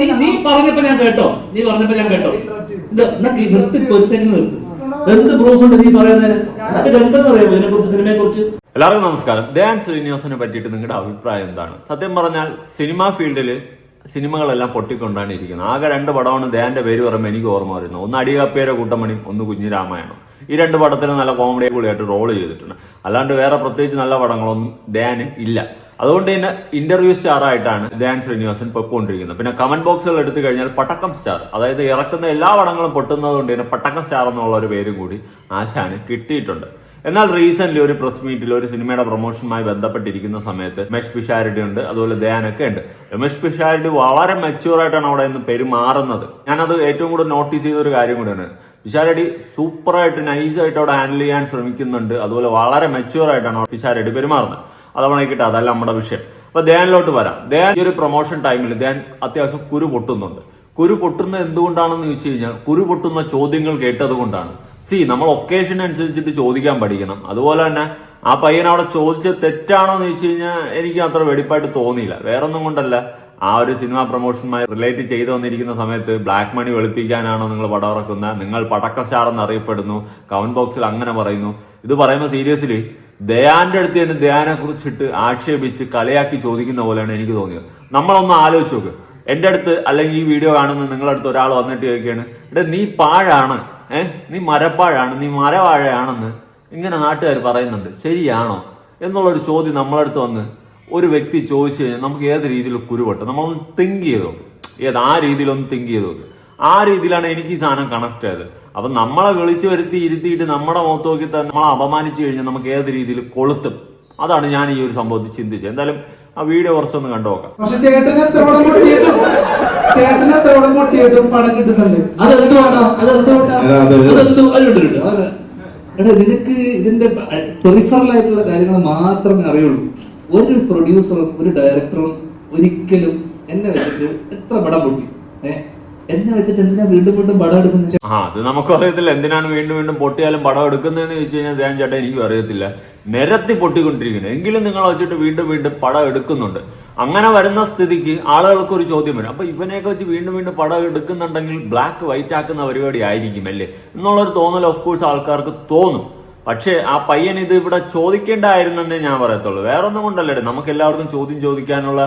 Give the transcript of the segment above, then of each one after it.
നീ നീ പറഞ്ഞപ്പോ ഞാൻ കേട്ടോ. നീ പറഞ്ഞപ്പോ ഞാൻ കേട്ടോ. ഇത് നിർത്തി എന്ത് പ്രൂഫ് ഉണ്ട് നീ പറയുന്നതിന് അതൊക്കെ എന്തെന്ന് അറിയാമോ ഇതിനെ കുറിച്ച് സിനിമയെ കുറിച്ച് എല്ലാവർക്കും നമസ്കാരം. ധ്യാൻ ശ്രീനിവാസനെ പറ്റിയിട്ട് നിങ്ങളുടെ അഭിപ്രായം എന്താണ്? സത്യം പറഞ്ഞാൽ സിനിമാ ഫീൽഡിൽ സിനിമകളെല്ലാം പൊട്ടിക്കൊണ്ടാണ് ഇരിക്കുന്നത് ആകെ രണ്ട് പടമാണ് ധ്യാന്റെ പേര് പറയുമ്പോൾ എനിക്ക് ഓർമ്മ വരുന്നത് ഒന്ന് അടികാപ്പേരെ കൂട്ടമണിയും ഒന്ന് കുഞ്ഞിരാമായണം ഈ രണ്ട് പടത്തിലും നല്ല കോമഡി കൂടിയായിട്ട് റോൾ ചെയ്തിട്ടുണ്ട്. അല്ലാണ്ട് വേറെ പ്രത്യേകിച്ച് നല്ല പടങ്ങളൊന്നും ധ്യാന് ഇല്ല. അതുകൊണ്ട് തന്നെ ഇന്റർവ്യൂ സ്റ്റാർ ആയിട്ടാണ് ധ്യാൻ ശ്രീനിവാസൻ പൊയ്ക്കൊണ്ടിരിക്കുന്നത്. പിന്നെ കമന്റ് ബോക്സുകൾ എടുത്തു കഴിഞ്ഞാൽ പട്ടക്കം സ്റ്റാർ അതായത് ഇറക്കുന്ന എല്ലാ വടങ്ങളും പൊട്ടുന്നത് കൊണ്ട് തന്നെ പട്ടക്കം സ്റ്റാർ എന്നുള്ള ഒരു പേരും കൂടി ആശാന് കിട്ടിയിട്ടുണ്ട്. എന്നാൽ റീസെന്റ് ഒരു പ്രസ് മീറ്റിൽ ഒരു സിനിമയുടെ പ്രൊമോഷനുമായി ബന്ധപ്പെട്ടിരിക്കുന്ന സമയത്ത് രമേഷ് പിഷാരടി ഉണ്ട് അതുപോലെ ദയാനൊക്കെ ഉണ്ട്. രമേഷ് പിഷാരടി വളരെ മെച്യൂർ ആയിട്ടാണ് അവിടെ നിന്ന് പെരുമാറുന്നത്. ഞാനത് ഏറ്റവും കൂടുതൽ നോട്ടീസ് ചെയ്ത ഒരു കാര്യം കൂടിയാണ്. പിഷാരടി സൂപ്പറായിട്ട് നൈസായിട്ട് അവിടെ ഹാൻഡിൽ ചെയ്യാൻ ശ്രമിക്കുന്നുണ്ട് അതുപോലെ വളരെ മെച്യൂർ ആയിട്ടാണ് പിഷാരടി പെരുമാറുന്നത്. അതവണ കിട്ടുക അതല്ല നമ്മുടെ വിഷയം. അപ്പൊ ധ്യാനിലോട്ട് വരാം. ധ്യാൻ ഈ ഒരു പ്രൊമോഷൻ ടൈമിൽ ധ്യാൻ അത്യാവശ്യം കുരു പൊട്ടുന്നുണ്ട്. കുരു പൊട്ടുന്ന എന്തുകൊണ്ടാണെന്ന് ചോദിച്ചു കഴിഞ്ഞാൽ കുരു പൊട്ടുന്ന ചോദ്യങ്ങൾ കേട്ടത് കൊണ്ടാണ്. സി നമ്മൾ ഒക്കേഷൻ അനുസരിച്ചിട്ട് ചോദിക്കാൻ പഠിക്കണം. അതുപോലെ തന്നെ ആ പയ്യൻ അവിടെ ചോദിച്ചത് തെറ്റാണോ എന്ന് ചോദിച്ചു കഴിഞ്ഞാൽ എനിക്ക് അത്ര വെടിപ്പായിട്ട് തോന്നിയില്ല. വേറെ ഒന്നും കൊണ്ടല്ല. ആ ഒരു സിനിമ പ്രൊമോഷനുമായി റിലേറ്റ് ചെയ്തു വന്നിരിക്കുന്ന സമയത്ത് ബ്ലാക്ക് മണി വെളുപ്പിക്കാനാണോ നിങ്ങൾ പടം ഇറക്കുന്നത്? നിങ്ങൾ പടക്ക സ്റ്റാർ എന്ന് അറിയപ്പെടുന്നു കമന്റ് ബോക്സിൽ അങ്ങനെ പറയുന്നു. ഇത് പറയുമ്പോൾ സീരിയസ്ലി ദയാന്റെ അടുത്ത് തന്നെ ദയാനെ കുറിച്ചിട്ട് ആക്ഷേപിച്ച് കളിയാക്കി ചോദിക്കുന്ന പോലെയാണ് എനിക്ക് തോന്നിയത്. നമ്മളൊന്ന് ആലോചിച്ച് നോക്ക്. എന്റെ അടുത്ത് അല്ലെങ്കിൽ ഈ വീഡിയോ കാണുന്ന നിങ്ങളുടെ അടുത്ത് ഒരാൾ വന്നിട്ട് ചോദിക്കുകയാണ് എടാ നീ പാഴാണ്. ഏഹ് നീ മരപ്പാഴാണ്. നീ മരവാഴയാണെന്ന് ഇങ്ങനെ നാട്ടുകാർ പറയുന്നുണ്ട്. ശരിയാണോ? എന്നുള്ളൊരു ചോദ്യം നമ്മളടുത്ത് വന്ന് ഒരു വ്യക്തി ചോദിച്ചു കഴിഞ്ഞാൽ നമുക്ക് ഏത് രീതിയിൽ കുരുവട്ടെ നമ്മളൊന്ന് തിങ്ക് ചെയ്ത് ഏത് ആ രീതിയിലൊന്ന് തിങ്ക് ചെയ്ത് ആ രീതിയിലാണ് എനിക്ക് ഈ സാധനം കണക്ട് ആയത്. അപ്പൊ നമ്മളെ വിളിച്ചു വരുത്തി ഇരുത്തിയിട്ട് നമ്മുടെ മുഖത്ത് നോക്കി തന്നെ നമ്മളെ അപമാനിച്ചു കഴിഞ്ഞാൽ നമുക്ക് ഏത് രീതിയിൽ കൊളുത്തും. അതാണ് ഞാൻ ഈ ഒരു സംഭവത്തിൽ ചിന്തിച്ചത്. എന്തായാലും ആ വീഡിയോ കുറച്ചൊന്ന് കണ്ടു നോക്കാം. പക്ഷെ ചേട്ടനെ പൊട്ടിയിട്ടും ചേട്ടന് പൊട്ടിയിട്ടും കിട്ടുന്നുണ്ട്. അതെന്തു എടാ നിനക്ക് ഇതിന്റെ പെറിഫറൽ ആയിട്ടുള്ള കാര്യങ്ങൾ മാത്രമേ അറിയുള്ളൂ. ഒരു പ്രൊഡ്യൂസറും ഒരു ഡയറക്ടറും ഒരിക്കലും എന്നെ വെച്ചിട്ട് എത്ര പടം പൊട്ടി. ഏ? എന്നെ വെച്ചിട്ട് എന്തിനാ വീണ്ടും വീണ്ടും പടം എടുക്കുന്നത് ആ അത് നമുക്ക് അറിയത്തില്ല. എന്തിനാണ് വീണ്ടും വീണ്ടും പൊട്ടിയാലും പടം എടുക്കുന്നതെന്ന് ചോദിച്ചു കഴിഞ്ഞാൽ ധ്യാൻ ചേട്ടാ എനിക്കും അറിയത്തില്ല. നിരത്തി പൊട്ടിക്കൊണ്ടിരിക്കുന്നത് എങ്കിലും നിങ്ങൾ വെച്ചിട്ട് വീണ്ടും വീണ്ടും പടം എടുക്കുന്നുണ്ട്. അങ്ങനെ വരുന്ന സ്ഥിതിക്ക് ആളുകൾക്ക് ഒരു ചോദ്യം വരും. അപ്പൊ ഇവനെയൊക്കെ വെച്ച് വീണ്ടും വീണ്ടും പടം എടുക്കുന്നുണ്ടെങ്കിൽ ബ്ലാക്ക് വൈറ്റ് ആക്കുന്ന പരിപാടി ആയിരിക്കും അല്ലേ? എന്നുള്ളൊരു തോന്നൽ ഓഫ് കോഴ്സ് ആൾക്കാർക്ക് തോന്നും. പക്ഷേ ആ പയ്യൻ ഇത് ഇവിടെ ചോദിക്കേണ്ടായിരുന്നെന്നേ ഞാൻ പറയത്തുള്ളൂ. വേറൊന്നും കൊണ്ടല്ലേ നമുക്ക് എല്ലാവർക്കും ചോദ്യം ചോദിക്കാനുള്ള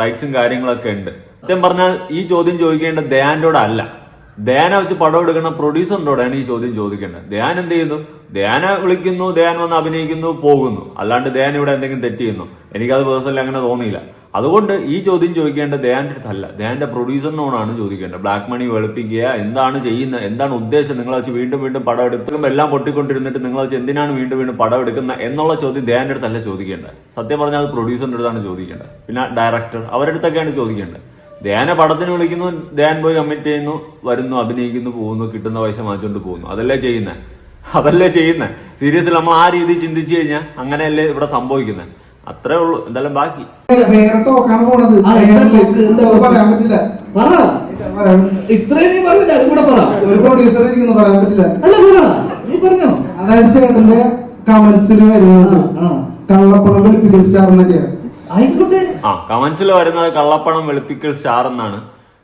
റൈറ്റ്സും കാര്യങ്ങളൊക്കെ ഉണ്ട്. സത്യം പറഞ്ഞാൽ ഈ ചോദ്യം ചോദിക്കേണ്ട ദയാനോട് അല്ല. ദയാന വെച്ച് പടം എടുക്കുന്ന പ്രൊഡ്യൂസറിനോടാണ് ഈ ചോദ്യം ചോദിക്കേണ്ടത്. ദയാൻ എന്ത് ചെയ്യുന്നു? ദയാന വിളിക്കുന്നു ദയാൻ വന്ന് അഭിനയിക്കുന്നു പോകുന്നു. അല്ലാണ്ട് ദയാൻ ഇവിടെ എന്തെങ്കിലും തെറ്റ് ചെയ്യുന്നു. എനിക്കത് പേഴ്സണലി അങ്ങനെ തോന്നിയില്ല. അതുകൊണ്ട് ഈ ചോദ്യം ചോദിക്കേണ്ട ദയാന്റെ അടുത്തല്ല. ദയാന്റെ പ്രൊഡ്യൂസറിനോടാണ് ചോദിക്കേണ്ടത്. ബ്ലാക്ക് മണി വെളുപ്പിക്കുക എന്താണ് ചെയ്യുന്നത് എന്താണ് ഉദ്ദേശം നിങ്ങൾ വെച്ച് വീണ്ടും വീണ്ടും പടം എടുക്കുമ്പോൾ എല്ലാം പൊട്ടിക്കൊണ്ടിരുന്നിട്ട് നിങ്ങൾ വെച്ച് എന്തിനാണ് വീണ്ടും വീണ്ടും പടം എടുക്കുന്നത് എന്നുള്ള ചോദ്യം ദയാന്റെ അടുത്തല്ല ചോദിക്കേണ്ടത്. സത്യം പറഞ്ഞാൽ അത് പ്രൊഡ്യൂസറിന്റെ അടുത്താണ് ചോദിക്കേണ്ടത്. പിന്നെ ഡയറക്ടർ അവരുടെ അടുത്തൊക്കെയാണ് ചോദിക്കേണ്ടത്. ധ്യാന പടത്തിന് വിളിക്കുന്നു ധ്യാൻ പോയി കമ്മിറ്റ് ചെയ്യുന്നു വരുന്നു അഭിനയിക്കുന്നു പോകുന്നു കിട്ടുന്ന പൈസ വാങ്ങിച്ചുകൊണ്ട് പോകുന്നു. അതല്ലേ ചെയ്യുന്നത് അതല്ലേ ചെയ്യുന്നത് സീരിയസിൽ നമ്മൾ ആ രീതി ചിന്തിച്ചു കഴിഞ്ഞാൽ അങ്ങനെയല്ലേ ഇവിടെ സംഭവിക്കുന്നത് അത്രേ ഉള്ളൂ. എന്തായാലും ബാക്കി. ഇത്രയും നീ പറഞ്ഞില്ല അതും കൂടെ പറ. ഒരു പ്രൊഡ്യൂസർ ഇരിക്കുന്നു പറയാൻ പറ്റില്ല. അല്ല പറ. നീ പറഞ്ഞോ? അതായത് ചേട്ടന്റെ കമന്റ്സിൽ വരുന്നത്. കള്ളപ്പണം വെളുപ്പിക്കൽ സ്റ്റാർ എന്നൊക്കെയാണ് ആയിക്കോട്ടെ. ആ കമന്റ്സിൽ വരുന്നത് കള്ളപ്പണം വെളുപ്പിക്കൽ സ്റ്റാർ എന്നാണ്.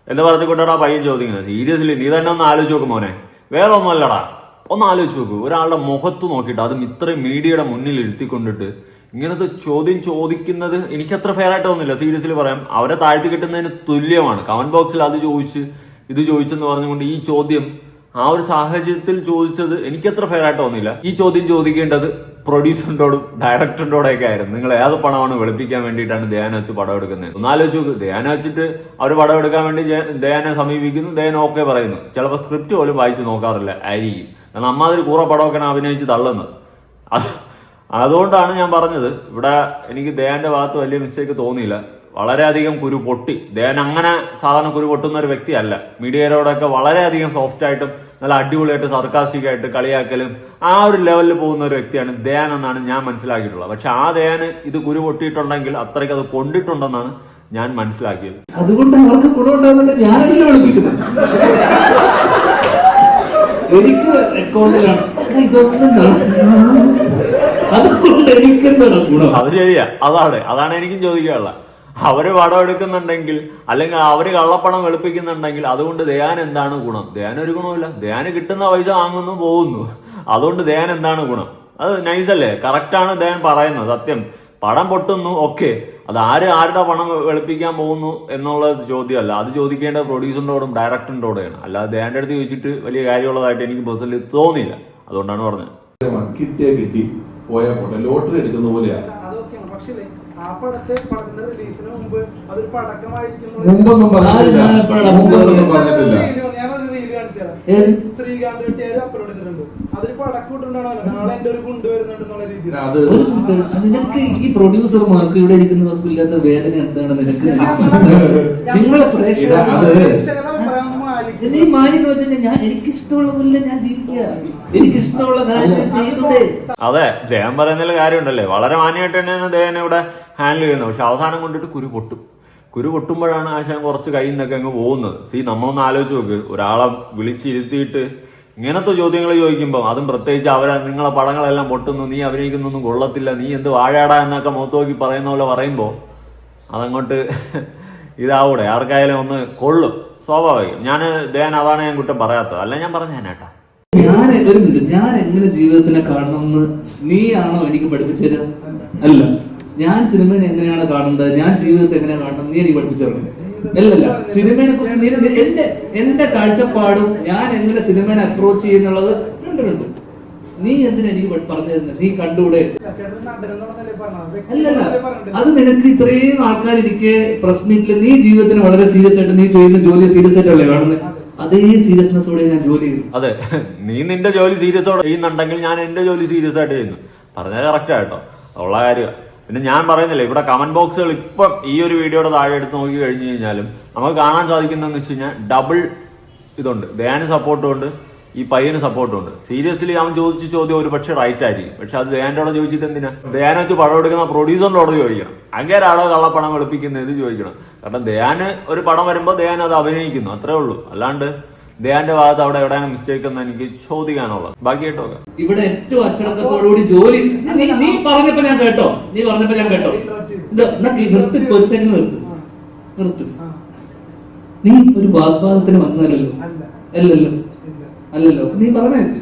എന്ന് പറഞ്ഞുകൊണ്ടാണ് ആ പയ്യൻ ചോദിക്കുന്നത്. സീരിയസ്ലി നീ തന്നെ ഒന്ന് ആലോചിച്ച് നോക്ക് മോനെ. വേറെ ഒന്നുമല്ലടാ ഒന്ന് ആലോചിച്ച് നോക്ക്. ഒരാളുടെ മുഖത്ത് നോക്കിയിട്ട് അതും ഇത്രയും മീഡിയയുടെ മുന്നിൽ ഇരുത്തിക്കൊണ്ടിട്ട് ഇങ്ങനത്തെ ചോദ്യം ചോദിക്കുന്നത് എനിക്ക് അത്ര ഫെയർ ആയിട്ട് തോന്നില്ല സീരിയസ്ലി പറയാം. അവരെ താഴ്ത്തി കിട്ടുന്നതിന് തുല്യമാണ്. കമന്റ് ബോക്സിൽ അത് ചോദിച്ച് ഇത് ചോദിച്ചെന്ന് പറഞ്ഞുകൊണ്ട് ഈ ചോദ്യം ആ ഒരു സാഹചര്യത്തിൽ ചോദിച്ചത് എനിക്കത്ര ഫെയർ ആയിട്ട് തോന്നില്ല. ഈ ചോദ്യം ചോദിക്കേണ്ടത് പ്രൊഡ്യൂസറിനോടും ഡയറക്ടറിനോടൊക്കെ ആയിരുന്നു. നിങ്ങൾ ഏത് പണമാണ് വെളുപ്പിക്കാൻ വേണ്ടിയിട്ടാണ് ധ്യാന വെച്ച് പടം എടുക്കുന്നത്? ഒന്നാലോചിച്ച് നോക്ക്. ധ്യാന വെച്ചിട്ട് അവർ പടം എടുക്കാൻ വേണ്ടി ദയാനെ സമീപിക്കുന്നു ദയാന ഓക്കെ പറയുന്നു. ചിലപ്പോൾ സ്ക്രിപ്റ്റ് പോലും വായിച്ച് നോക്കാറില്ല. ആയിരിക്കും. കാരണം അമ്മാതിരി കൂറ പടമൊക്കെയാണ് അഭിനയിച്ച് തള്ളുന്നത്. അത് അതുകൊണ്ടാണ് ഞാൻ പറഞ്ഞത്. ഇവിടെ എനിക്ക് ദേവന്റെ ഭാഗത്ത് വലിയ മിസ്റ്റേക്ക് തോന്നിയില്ല. വളരെയധികം കുരു പൊട്ടി. ദേവൻ അങ്ങനെ സാധാരണ കുരു പൊട്ടുന്ന ഒരു വ്യക്തിയല്ല. മീഡിയരോടൊക്കെ വളരെയധികം സോഫ്റ്റ് ആയിട്ടും നല്ല അടിപൊളിയായിട്ട് സർക്കാസ്റ്റിക് ആയിട്ട് കളിയാക്കലും ആ ഒരു ലെവലിൽ പോകുന്ന ഒരു വ്യക്തിയാണ് ദേൻ എന്നാണ് ഞാൻ മനസ്സിലാക്കിയിട്ടുള്ളത്. പക്ഷെ ആ ദേവന് ഇത് കുരു പൊട്ടിയിട്ടുണ്ടെങ്കിൽ അത്രയ്ക്ക് അത് കൊണ്ടിട്ടുണ്ടെന്നാണ് ഞാൻ മനസ്സിലാക്കിയത്. അതുകൊണ്ട് അവർക്ക് ഗുണമുണ്ടാകുന്നുണ്ട്. ഞാനല്ല വിളിപ്പിക്കുന്നത്. എനിക്ക് അക്കൗണ്ടിലാണ് ഇതൊന്നും നട- അതുകൊണ്ട് എനിക്കെന്താണ് ഗുണം? അത് ശരിയാ. അതാണ്. അതാണ് എനിക്കും ചോദിക്കാനുള്ളത്. അവർ വടം എടുക്കുന്നുണ്ടെങ്കിൽ അല്ലെങ്കിൽ അവർ കള്ളപ്പണം വെളുപ്പിക്കുന്നുണ്ടെങ്കിൽ അതുകൊണ്ട് ദയാൻ എന്താണ് ഗുണം? ദയാൻ ഒരു ഗുണമില്ല ദയാന് കിട്ടുന്ന പൈസ വാങ്ങുന്നു പോകുന്നു. അതുകൊണ്ട് ദയാൻ എന്താണ് ഗുണം? അത് നൈസല്ലേ കറക്റ്റാണ് ദയാൻ പറയുന്നത് സത്യം. പടം പൊട്ടുന്നു ഓക്കെ അത് ആര് ആരുടെ പണം വെളുപ്പിക്കാൻ പോകുന്നു എന്നുള്ള ചോദ്യമല്ല. അത് ചോദിക്കേണ്ടത് പ്രൊഡ്യൂസറിനോടും ഡയറക്ടറിനോടെയാണ് അല്ലാതെ ദയാന്റെ അടുത്ത് ചോദിച്ചിട്ട് വലിയ കാര്യമുള്ളതായിട്ട് എനിക്ക് പേഴ്സണലി തോന്നിയില്ല. അതുകൊണ്ടാണ് പറഞ്ഞത്. കിട്ടിയ കിട്ടി പോയാൽ പോട്ടെ. ലോട്ടറി എടുക്കുന്ന പോലെയാ. അതൊക്കെയാണ് പക്ഷേ ആ പടത്തെ പടത്തിന്റെ റിലീസിന് മുമ്പ് അതൊരു പടക്കമായിരിക്കും മുമ്പൊന്നും പറഞ്ഞിട്ടില്ല. മുമ്പൊന്നും പറഞ്ഞിട്ടില്ല. റീൽ? ശ്രീകാന്ത് വെട്ടിയാര് അപ്ലോഡ് ചെയ്തിട്ടുണ്ട് അതൊരു പടക്കം ഇട്ടുണ്ടാവല്ലോ നാളെ എന്റെ ഒരു ഗുണ്ട് വരുന്നുണ്ടെന്നുള്ള രീതിയിൽ. നിനക്ക് ഈ പ്രൊഡ്യൂസർമാർക്ക് ഇവിടെ ഇരിക്കുന്നവർക്ക് ഇല്ലാത്ത വേദന എന്താണ്? നിനക്ക് നിങ്ങളെ പ്രേക്ഷകർ അത് പ്രേക്ഷകരുടെ അഭിപ്രായം നീ മാനിക്കുന്ന വെച്ചാൽ ഞാൻ എനിക്ക് ഇഷ്ടമുള്ള പോലെ ഞാൻ ജീവിക്കുക എനിക്ക് ഇഷ്ടമുള്ള കാര്യം ചെയ്തൂടെ അതെ. ദയം പറയുന്നതിൽ കാര്യമുണ്ടല്ലേ? വളരെ മാന്യമായിട്ട് തന്നെയാണ് ദേഹനെ ഇവിടെ ഹാൻഡിൽ ചെയ്യുന്നത്. പക്ഷെ അവസാനം കൊണ്ടിട്ട് കുരു പൊട്ടും. കുരു പൊട്ടുമ്പോഴാണ് ആശാൻ കുറച്ച് കയ്യിൽ നിന്നൊക്കെ അങ്ങ് പോകുന്നത്. സീ നമ്മളൊന്ന് ആലോചിച്ച് നോക്ക്. ഒരാളെ വിളിച്ചിരുത്തിയിട്ട് ഇങ്ങനത്തെ ചോദ്യങ്ങൾ ചോദിക്കുമ്പോൾ അതും പ്രത്യേകിച്ച് അവരെ നിങ്ങളെ പടങ്ങളെല്ലാം പൊട്ടുന്നു നീ അഭിനയിക്കുന്നൊന്നും കൊള്ളത്തില്ല നീ എന്ത് വാഴാടാ എന്നൊക്കെ മുഖത്ത് നോക്കി പറയുന്ന പോലെ പറയുമ്പോൾ അതങ്ങോട്ട് ഇതാവൂടെ. ആർക്കായാലും ഒന്ന് കൊള്ളും. സ്വാഭാവികം. ഞാൻ ദയാൻ അതാണ് ഞാൻ കുറ്റം പറയാത്തത്. അല്ല ഞാൻ പറഞ്ഞേനേട്ടാ ഞാൻ ഒരു മിനിറ്റ് ഞാൻ എങ്ങനെ ജീവിതത്തിനെ കാണണമെന്ന് നീയാണോ എനിക്ക് പഠിപ്പിച്ചു അല്ല. ഞാൻ സിനിമയെ എങ്ങനെയാണ് കാണേണ്ടത്? ഞാൻ ജീവിതത്തെ എങ്ങനെയാണ് കാണണം നീ എനിക്ക് പഠിപ്പിച്ചു അല്ലല്ല സിനിമയെ കുറിച്ച് നീ എന്റെ എന്റെ കാഴ്ചപ്പാടും ഞാൻ എങ്ങനെ സിനിമയെ അപ്രോച്ച് ചെയ്യുന്നുള്ളത് കണ്ടിട്ടുണ്ട് നീ എന്തിനാ എനിക്ക് പറഞ്ഞു തരുന്നത് നീ കണ്ടുകൂടെ? അല്ലല്ല. അത് നിനക്ക് ഇത്രയും ആൾക്കാരിരിക്കെ പ്രസ് മീറ്റിൽ നീ ജീവിതത്തിന് വളരെ സീരിയസ് ആയിട്ട് നീ ചെയ്യുന്ന ജോലി സീരിയസ് ആയിട്ടല്ലേ കാണുന്നത് അതേ ഞാൻ ജോലി ചെയ്യുന്നു. അതെ. നീ നിന്റെ ജോലി സീരിയസോടെ ചെയ്യുന്നുണ്ടെങ്കിൽ ഞാൻ എന്റെ ജോലി സീരിയസ് ആയിട്ട് ചെയ്യുന്നു. പറഞ്ഞത് കറക്റ്റ് ആയിട്ടോ ഉള്ള കാര്യം പിന്നെ ഞാൻ പറയുന്നില്ല ഇവിടെ കമന്റ് ബോക്സുകൾ ഇപ്പം ഈ ഒരു വീഡിയോയുടെ താഴെ എടുത്ത് നോക്കി കഴിഞ്ഞു കഴിഞ്ഞാലും നമുക്ക് കാണാൻ സാധിക്കുന്നതെന്ന് വെച്ച് കഴിഞ്ഞാൽ ഡബിൾ ഇതുണ്ട്. ധ്യാന സപ്പോർട്ടും ഉണ്ട്. ഈ പയ്യന് സപ്പോർട്ട് ഉണ്ട്. സീരിയസ്ലി അവൻ ചോദിച്ച ചോദ്യം ഒരു പക്ഷേ റൈറ്റ് ആയിരിക്കും. പക്ഷെ അത് ദയാനോട് ചോദിച്ചിട്ട് എന്തിനാ? ദയാന വെച്ച് പടം എടുക്കുന്ന പ്രൊഡ്യൂസറിനോട് ചോദിക്കണം. അങ്ങേരാണോ കള്ളപ്പണം വെളുപ്പിക്കുന്നത് എന്ന് ചോദിക്കണം. കാരണം ദയാന് ഒരു പടം വരുമ്പോൾ ദയാൻ അത് അഭിനയിക്കുന്നു. അത്രേ ഉള്ളൂ. അല്ലാണ്ട് ദയാന്റെ ഭാഗത്ത് അവിടെ എവിടെയാണ് മിസ്റ്റേക്ക് എന്ന് എനിക്ക് ചോദിക്കാനുള്ളത്. ബാക്കി കേട്ടോ. ഇവിടെ ഏറ്റവും അച്ചടക്കത്തോടുകൂടി ജോലി. നീ പറഞ്ഞപ്പോ ഞാൻ കേട്ടോ. നീ പറഞ്ഞപ്പോ ഞാൻ കേട്ടോ. നിർത്തി നിർത്ത്. നീ ഒരു വാഗ്വാദത്തിന് വന്നതല്ലോ അല്ല. അല്ലല്ലോ. അല്ലല്ലോ നീ പറഞ്ഞേക്ക്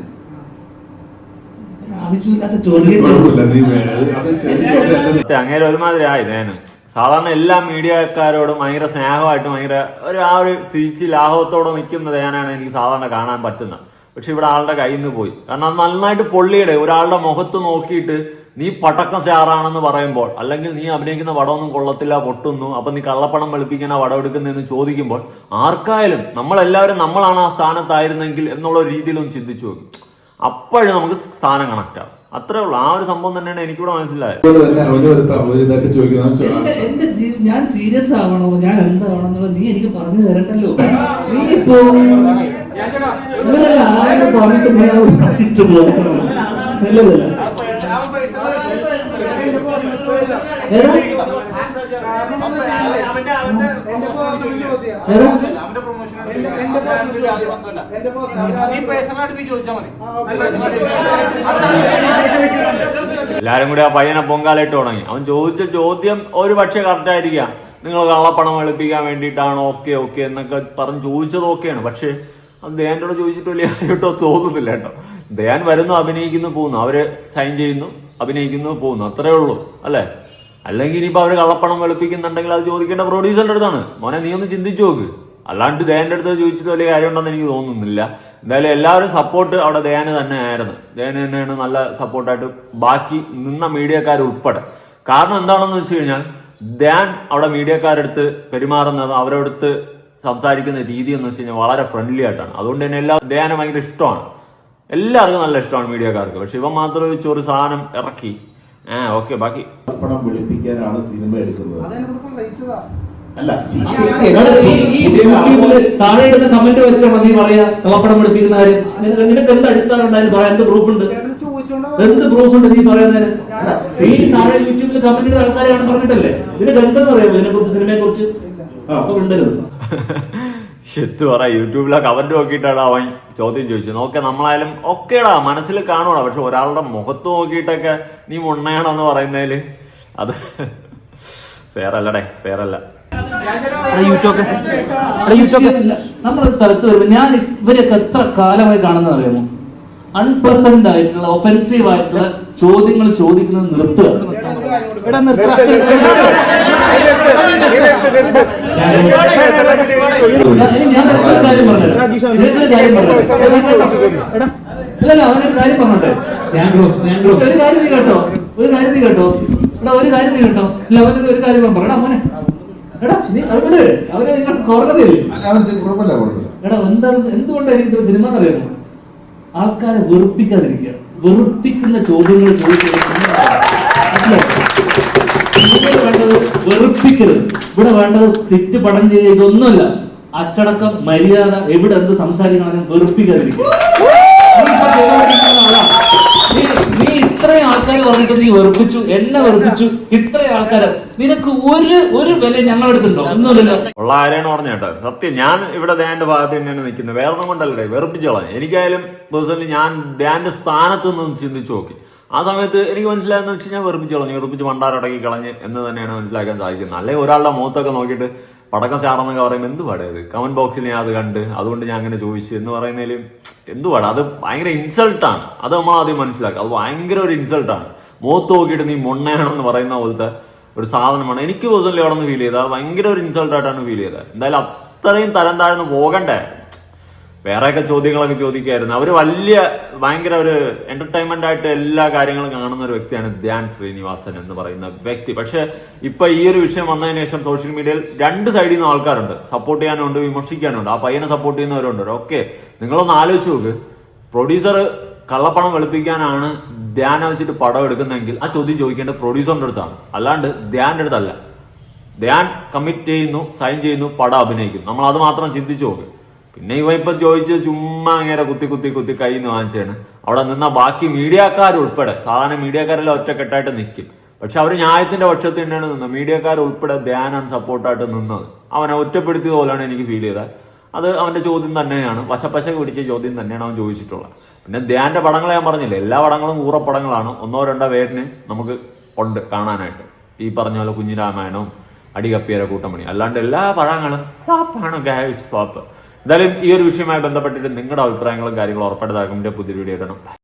ആവശ്യമില്ലാത്ത ചോദ്യം കുഴപ്പമില്ല നീ വേ- അത് ചെറിയ അങ്ങേരെ ഒരുമാതിരി ആയി സാധാരണ എല്ലാ മീഡിയക്കാരോടും ഭയങ്കര സ്നേഹമായിട്ടും ഭയങ്കര ഒരു ആ ഒരു തിരിച്ച് ലാഘവത്തോടെ നിൽക്കുന്ന ധ്യാനാണ് എനിക്ക് സാധാരണ കാണാൻ പറ്റുന്നത്. പക്ഷെ ഇവിടെ ആളുടെ കയ്യിൽ നിന്ന് പോയി. കാരണം നന്നായിട്ട് പൊള്ളിയുടെ ഒരാളുടെ മുഖത്ത് നോക്കിയിട്ട് നീ പടക്കം സ്റ്റാറാണെന്ന് പറയുമ്പോൾ അല്ലെങ്കിൽ നീ അഭിനയിക്കുന്ന പടമൊന്നും കൊള്ളത്തില്ല പൊട്ടുന്നു അപ്പൊ നീ കള്ളപ്പണം വെളുപ്പിക്കുന്ന പടം എടുക്കുന്നതെന്ന് ചോദിക്കുമ്പോൾ ആർക്കായാലും നമ്മളെല്ലാവരും നമ്മളാണ് ആ സ്ഥാനത്തായിരുന്നെങ്കിൽ എന്നുള്ള രീതിയിലൊന്ന് ചിന്തിച്ചു നോക്കും. അപ്പോഴും നമുക്ക് സ്ഥാനം കണക്ട് ആവും. അത്രേ ഉള്ളൂ. ആ ഒരു സംഭവം തന്നെയാണ് എനിക്കിവിടെ മനസ്സിലായത്. ഞാൻ സീരിയസ് ആവണോ? ഞാൻ എന്താവണം നീ എനിക്ക് പറഞ്ഞു തരണ്ടല്ലോ. നീ ഇപ്പോ പറഞ്ഞിട്ട് നീ അത് പഠിച്ചു പോകണം നല്ലതല്ല എന്റെ personal choice ആ. ഏതാ കാരണം എന്താ വെച്ചാൽ എന്റെ personal ചോദ്യാ. ഏതാ എന്റെ എന്റെ personal ചോദ്യാ. എന്റെ personal ആ, okay. എല്ലാരും കൂടി ആ പയ്യനെ പൊങ്കാലിട്ട് തുടങ്ങി അവൻ ചോദിച്ച ചോദ്യം ഒരു പക്ഷേ കറക്റ്റ് ആയിരിക്കാം. നിങ്ങൾ കള്ളപ്പണം വെളുപ്പിക്കാൻ വേണ്ടിയിട്ടാണ് ഓക്കെ ഓക്കെ എന്നൊക്കെ പറഞ്ഞ് ചോദിച്ചത് ഓക്കെയാണ്. പക്ഷേ അത് ദയാനോട് ചോദിച്ചിട്ട് വലിയ കാര്യമായിട്ടോ തോന്നുന്നില്ല കേട്ടോ. ദയാൻ വരുന്നു അഭിനയിക്കുന്നു പോകുന്നു. അവർ സൈൻ ചെയ്യുന്നു അഭിനയിക്കുന്നു പോകുന്നു. അത്രേ ഉള്ളൂ അല്ലേ? അല്ലെങ്കിൽ ഇനിയിപ്പോൾ അവർ കള്ളപ്പണം വെളുപ്പിക്കുന്നുണ്ടെങ്കിൽ അത് ചോദിക്കേണ്ട പ്രൊഡ്യൂസറിന്റെ അടുത്താണ്. മോനെ നീ ഒന്ന് ചിന്തിച്ചു നോക്ക്. അല്ലാണ്ട് ദയന്റെ അടുത്ത് ചോദിച്ചിട്ട് വലിയ കാര്യമുണ്ടെന്ന് എനിക്ക് തോന്നുന്നില്ല. എന്തായാലും എല്ലാവരും സപ്പോർട്ട് അവിടെ ദയാന് തന്നെ ആയിരുന്നു. ദയാന് തന്നെയാണ് നല്ല സപ്പോർട്ടായിട്ട് ബാക്കി നിന്ന മീഡിയക്കാർ ഉൾപ്പെടെ. കാരണം എന്താണെന്ന് വെച്ച് കഴിഞ്ഞാൽ ദയാൻ അവിടെ മീഡിയക്കാരടുത്ത് പെരുമാറുന്നത് അവരടുത്ത് സംസാരിക്കുന്ന രീതി എന്ന് വെച്ച് കഴിഞ്ഞാൽ വളരെ ഫ്രണ്ട്ലി ആയിട്ടാണ്. അതുകൊണ്ട് തന്നെ എല്ലാ ദയാനെ ഭയങ്കര ഇഷ്ടമാണ്. എല്ലാവർക്കും നല്ല ഇഷ്ടമാണ് മീഡിയക്കാർക്ക്. പക്ഷെ ഇവൻ മാത്രം ഒരു ചൊറു സാധനം ഇറക്കി ആ ഓക്കെ ബാക്കി. പണം വെളുപ്പിക്കാനാണ് സിനിമ എടുക്കുന്നത്. അല്ല താഴെ ഇടുന്ന കമന്റ് വെച്ചിട്ട് മതി പറയാ കള്ളപ്പണം പഠിപ്പിക്കുന്ന കാര്യം. നിനക്ക് നിനക്ക് എന്ത് അടിസ്ഥാനം ഉണ്ടായാലും പറയാം എന്ത് പ്രൂഫ് ഉണ്ട്? എന്ത് പ്രൂഫ് ഉണ്ട് നീ പറയുന്നതിന്? നീ താഴെ യൂട്യൂബിൽ കമന്റ് ഇടുന്ന ആൾക്കാരെയാണ് പറഞ്ഞിട്ടല്ലേ? നിനക്ക് എന്തെന്ന് അറിയാമോ ഇതിനെ കുറിച്ച് സിനിമയെ കുറിച്ച് അപ്പൊ മിണ്ടരുത്. ശെത്ത് പറ യൂട്യൂബിലെ കമന്റ് നോക്കിയിട്ടാണ് അവൻ ചോദ്യം ചോദിച്ചത്? നോക്കെ നമ്മളായാലും ഒക്കെടാ മനസ്സിൽ കാണുവാണ്. പക്ഷെ ഒരാളുടെ മുഖത്ത് നോക്കിയിട്ടൊക്കെ നീ മുണ്ണയാണെന്ന് പറയുന്നതിൽ അത് വിഷയമില്ല. നമ്മളൊരു സ്ഥലത്ത് വരുമ്പോൾ ഞാൻ ഇവരൊക്കെ എത്ര കാലമായി കാണുന്നത് അറിയാമോ? അൺപ്ലസന്റ് ആയിട്ടുള്ള ഒഫൻസീവ് ആയിട്ടുള്ള ചോദ്യങ്ങൾ ചോദിക്കുന്നത് നിർത്തുക. അല്ലല്ല അവനൊരു കാര്യം പറഞ്ഞോട്ടെ ഒരു കാര്യം നീ കേട്ടോ ഒരു കാര്യം നീ കേട്ടോ എടാ ഒരു കാര്യം നീ കേട്ടോ അല്ല അവനൊരു ഒരു കാര്യം ഞാൻ പറയടാ മോനെ എടാ നീ അവന് അവനെ നിങ്ങൾ കുഴപ്പമില്ല എടാ എന്താ എന്തുകൊണ്ടാണ് എനിക്ക് ഇത്ര സിനിമ എന്നറിയാമോ ആൾക്കാരെ വെറുപ്പിക്കാതിരിക്കുക വെറുപ്പിക്കുന്ന ചോദ്യങ്ങൾ ചോദിക്കുന്നത് വേണ്ടത് വെറുപ്പിക്കരുത്. ഇവിടെ വേണ്ടത് തെറ്റ് പടം ചെയ്യുക ഇതൊന്നുമല്ല. അച്ചടക്കം മര്യാദ എവിടെ എന്ത് സംസാരിക്കണമെന്ന് വെറുപ്പിക്കാതിരിക്കും നീ ഇത്രയും ആൾക്കാർ പറഞ്ഞിട്ട് നീ വെറുപ്പിച്ചു എന്നെ വെറുപ്പിച്ചു ഇത്രയും ആൾക്കാർ നിനക്ക് ഒരു ഒരു വില ഞങ്ങളെടുത്തുണ്ടോ ഒന്നുമില്ലല്ലോ. ഉള്ള കാര്യമാണ് പറഞ്ഞ കേട്ടോ? സത്യം ഞാൻ ഇവിടെ ധ്യാന്റെ ഭാഗത്ത് തന്നെയാണ് നിൽക്കുന്നത്. വേറെ ഒന്നും കൊണ്ടല്ലേ വെറുപ്പിച്ചോളാം എനിക്കായാലും പേഴ്സണലി ഞാൻ ധ്യാന്റെ സ്ഥാനത്ത് നിന്ന് ചിന്തിച്ചു നോക്കി. ആ സമയത്ത് എനിക്ക് മനസ്സിലായെന്ന് വെച്ച് ഞാൻ വെറുപ്പിച്ചോളാം വെറുപ്പിച്ച് മണ്ടാരടക്കി കളഞ്ഞ് എന്ന് തന്നെയാണ് മനസ്സിലാക്കാൻ സാധിക്കുന്നത്. അല്ലെങ്കിൽ ഒരാളുടെ മുഖത്തൊക്കെ നോക്കിയിട്ട് പടക്കം ചാടുന്നൊക്കെ പറയുമ്പോൾ എന്ത് അത് കമന്റ് ബോക്സിൽ ഞാൻ അത് കണ്ട് അതുകൊണ്ട് ഞാൻ അങ്ങനെ ചോദിച്ചു എന്ന് പറയുന്നതിൽ എന്ത് പാടാ? അത് ഭയങ്കര ഇൻസൾട്ടാണ് അത് നമ്മൾ ആദ്യം മനസ്സിലാക്കുക. അത് ഭയങ്കര ഒരു ഇൻസൾട്ടാണ് മുഖത്ത് നോക്കിയിട്ട് നീ മൊണ്ണയാണെന്ന് പറയുന്ന പോലത്തെ ഒരു സാധനമാണ്. എനിക്ക് പേഴ്സണലി അവിടെ നിന്ന് ഫീൽ ചെയ്താൽ ഭയങ്കര ഒരു ഇൻസൾട്ടായിട്ടാണ് ഫീൽ ചെയ്തത്. എന്തായാലും അത്രയും തരം താഴ്ന്ന് പോകണ്ടേ? വേറെയൊക്കെ ചോദ്യങ്ങളൊക്കെ ചോദിക്കുമായിരുന്നു അവർ വലിയ ഭയങ്കര ഒരു എന്റർടൈൻമെന്റ് ആയിട്ട് എല്ലാ കാര്യങ്ങളും കാണുന്ന ഒരു വ്യക്തിയാണ് ധ്യാൻ ശ്രീനിവാസൻ എന്ന് പറയുന്ന വ്യക്തി. പക്ഷേ ഇപ്പൊ ഈ ഒരു വിഷയം വന്നതിന് ശേഷം സോഷ്യൽ മീഡിയയിൽ രണ്ട് സൈഡിൽ നിന്ന് ആൾക്കാരുണ്ട്. സപ്പോർട്ട് ചെയ്യാനുണ്ട് വിമർശിക്കാനുണ്ട്. ആ പയ്യനെ സപ്പോർട്ട് ചെയ്യുന്നവരുണ്ട്. ഓക്കെ നിങ്ങളൊന്ന് ആലോചിച്ച് നോക്ക്. പ്രൊഡ്യൂസർ കള്ളപ്പണം വെളുപ്പിക്കാനാണ് ധ്യാനം വെച്ചിട്ട് പടം എടുക്കുന്നതെങ്കിൽ ആ ചോദ്യം ചോദിക്കേണ്ടത് പ്രൊഡ്യൂസറിന്റെ അടുത്താണ്. അല്ലാണ്ട് ധ്യാന്റെ അടുത്തല്ല. ധ്യാൻ കമ്മിറ്റ് ചെയ്യുന്നു സൈൻ ചെയ്യുന്നു പടം അഭിനയിക്കുന്നു. നമ്മൾ അത് മാത്രം ചിന്തിച്ചു നോക്ക്. പിന്നെ ഇവ ഇപ്പൊ ചോദിച്ച് ചുമ്മാ ഇങ്ങനെ കുത്തി കുത്തി കുത്തി കൈ നിന്ന് വാങ്ങിച്ചാണ് അവിടെ നിന്ന ബാക്കി മീഡിയക്കാർ ഉൾപ്പെടെ. സാധാരണ മീഡിയക്കാരെല്ലാം ഒറ്റക്കെട്ടായിട്ട് നിൽക്കും പക്ഷെ അവർ ന്യായത്തിന്റെ പക്ഷത്ത് തന്നെയാണ് നിന്നത്. മീഡിയക്കാർ ഉൾപ്പെടെ ധ്യാനാണ് സപ്പോർട്ടായിട്ട് നിന്നത്. അവനെ ഒറ്റപ്പെടുത്തിയ പോലെയാണ് എനിക്ക് ഫീൽ ചെയ്തത്. അത് അവന്റെ ചോദ്യം തന്നെയാണ്. വശപ്പശ പിടിച്ച ചോദ്യം തന്നെയാണ് അവൻ ചോദിച്ചിട്ടുള്ളത്. പിന്നെ ധ്യാന്റെ പടങ്ങൾ ഞാൻ പറഞ്ഞില്ല? എല്ലാ പടങ്ങളും ഊറപ്പടങ്ങളാണ്. ഒന്നോ രണ്ടോ പേരിന് നമുക്ക് ഉണ്ട് കാണാനായിട്ട്. ഈ പറഞ്ഞ പോലെ കുഞ്ഞിരാമായണവും അടികപ്പിയര കൂട്ടമണി അല്ലാണ്ട് എല്ലാ പടങ്ങളും ഫ്ലോപ്പാണ് ഗായസ് ഫ്ലോപ്പ് എന്തായാലും ഈ ഒരു വിഷയവുമായി ബന്ധപ്പെട്ടിട്ട് നിങ്ങളുടെ അഭിപ്രായങ്ങളും കാര്യങ്ങളും ഉറപ്പായിട്ട് താഴെ പുതിയ വീഡിയോ ഇടണം.